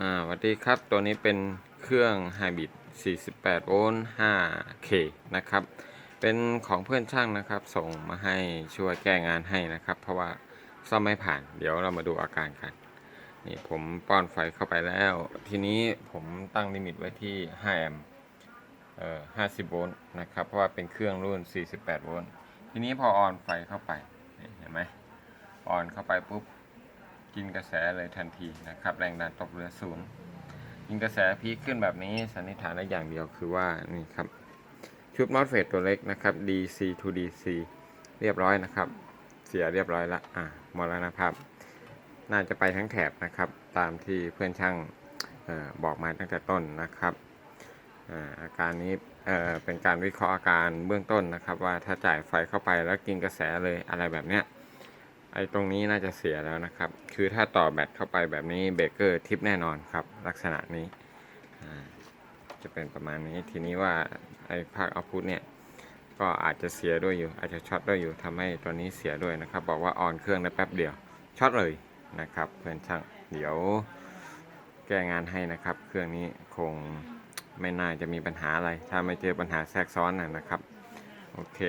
อ่าสวัสดีครับ ตัวนี้เป็นเครื่อง Hybrid 48 โวลต์ 5K นะครับ เป็นของเพื่อนช่างนะครับ ส่งมาให้ช่วยแก้งานให้นะครับ เพราะว่าซ่อมไม่ผ่าน เดี๋ยวเรามาดูอาการกัน นี่ผมป้อนไฟเข้าไปแล้ว ทีนี้ผมตั้งลิมิตไว้ที่ 5 แอมป์ เอ่อ 50 โวลต์นะครับ เพราะว่าเป็นเครื่องรุ่น 48 โวลต์ ทีนี้พอออนไฟเข้าไปนี่เห็นไหมออนเข้าไปปุ๊บ กินกระแสเลยทันทีนะครับ แรงดันตกเหลือศูนย์กินกระแสพีคขึ้นแบบนี้สันนิษฐานได้อย่างเดียวคือว่านี่ครับชุดมอสเฟตตัวเล็กนะครับ DC to DC เรียบร้อยนะครับ เสียเรียบร้อยละอะมรณภาพน่าจะไปทั้งแถบนะครับ ตามที่เพื่อนช่างออบอกมาตั้งแต่ต้นนะครับอาการนี้เเป็นการวิเคราะห์อาการเบื้องต้นนะครับ ว่าถ้าจ่ายไฟเข้าไปแล้วกินกระแสเลยอะไรแบบเนี้ย ไอ้ตรงนี้น่าจะเสียแล้วนะครับ คือถ้าต่อแบตเข้าไปแบบนี้เบรกเกอร์ทิปแน่นอนครับ ลักษณะนี้ จะเป็นประมาณนี้ทีนี้ว่าไอ้ภาคเอาพุทเนี่ย ก็อาจจะเสียด้วยอยู่ อาจจะช็อตด้วยอยู่ทำให้ตัวนี้เสียด้วยนะครับ บอกว่าออนเครื่องได้แป๊บเดียวช็อตเลยนะครับ เพื่อนช่างเดี๋ยวแก้งานให้นะครับ เครื่องนี้คงไม่น่าจะมีปัญหาอะไร ถ้าไม่เจอปัญหาแทรกซ้อนนะครับ โอเค